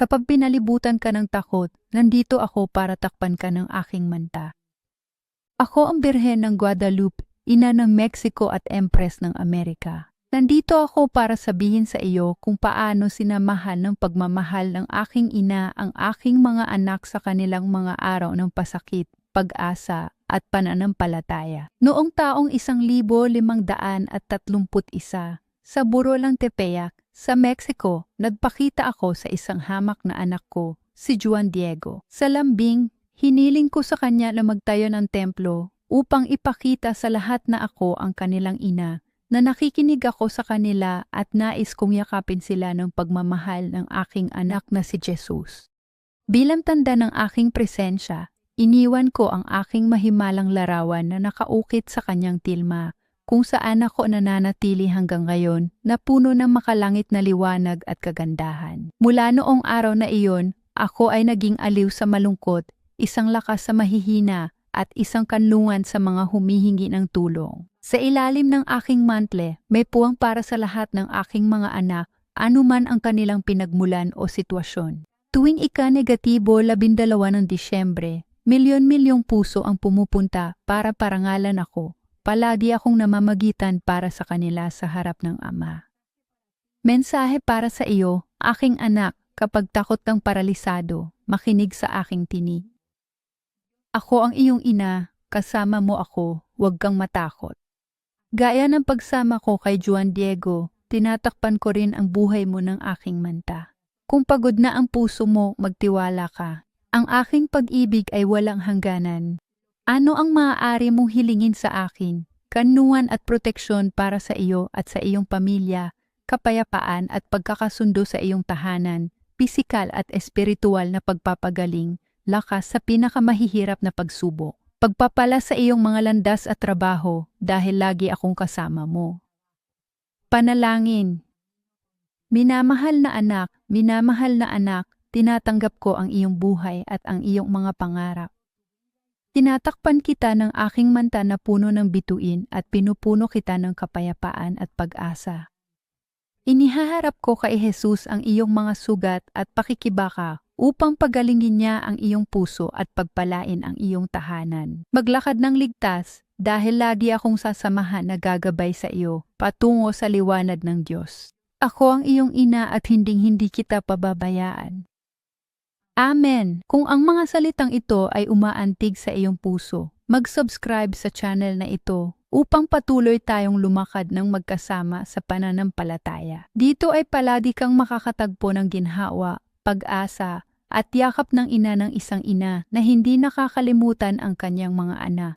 Kapag pinalibutan ka ng takot, nandito ako para takpan ka ng aking manta. Ako ang birhen ng Guadalupe, ina ng Mexico at Empress ng Amerika. Nandito ako para sabihin sa iyo kung paano sinamahan ng pagmamahal ng aking ina ang aking mga anak sa kanilang mga araw ng pasakit, pag-asa at pananampalataya. Noong taong isang libo limang daan at tatlumput isa, sa Burolang Tepeyac, sa Mexico, nagpakita ako sa isang hamak na anak ko, si Juan Diego. Sa lambing, hiniling ko sa kanya na magtayo ng templo upang ipakita sa lahat na ako ang kanilang ina na nakikinig ako sa kanila at nais kong yakapin sila ng pagmamahal ng aking anak na si Jesus. Bilang tanda ng aking presensya, iniwan ko ang aking mahimalang larawan na nakaukit sa kanyang tilma kung saan ako nananatili hanggang ngayon na puno ng makalangit na liwanag at kagandahan. Mula noong araw na iyon, ako ay naging aliw sa malungkot, isang lakas sa mahihina at isang kanlungan sa mga humihingi ng tulong. Sa ilalim ng aking mantle, may puwang para sa lahat ng aking mga anak, anuman ang kanilang pinagmulan o sitwasyon. Tuwing ika-negatibo labindalawa ng Disyembre, milyon-milyong puso ang pumupunta para parangalan ako. Palagi akong namamagitan para sa kanila sa harap ng Ama. Mensahe para sa iyo, aking anak, kapag takot kang paralisado, makinig sa aking tinig. Ako ang iyong ina, kasama mo ako, huwag kang matakot. Gaya ng pagsama ko kay Juan Diego, tinatakpan ko rin ang buhay mo ng aking manta. Kung pagod na ang puso mo, magtiwala ka. Ang aking pag-ibig ay walang hangganan. Ano ang maaari mong hilingin sa akin? Kanuhan at proteksyon para sa iyo at sa iyong pamilya, kapayapaan at pagkakasundo sa iyong tahanan, pisikal at espiritual na pagpapagaling, lakas sa pinakamahihirap na pagsubok pagpapala sa iyong mga landas at trabaho dahil lagi akong kasama mo. Panalangin Minamahal na anak, minamahal na anak, tinatanggap ko ang iyong buhay at ang iyong mga pangarap. Tinatakpan kita ng aking manta na puno ng bituin at pinupuno kita ng kapayapaan at pag-asa. Inihaharap ko kay Jesus ang iyong mga sugat at pakikibaka upang pagalingin niya ang iyong puso at pagpalain ang iyong tahanan. Maglakad ng ligtas dahil lagi akong sasamahan na gagabay sa iyo patungo sa liwanag ng Diyos. Ako ang iyong ina at hinding-hindi kita pababayaan. Amen! Kung ang mga salitang ito ay umaantig sa iyong puso, mag-subscribe sa channel na ito upang patuloy tayong lumakad ng magkasama sa pananampalataya. Dito ay palagi kang makakatagpo ng ginhawa, pag-asa, at yakap ng ina ng isang ina na hindi nakakalimutan ang kanyang mga anak.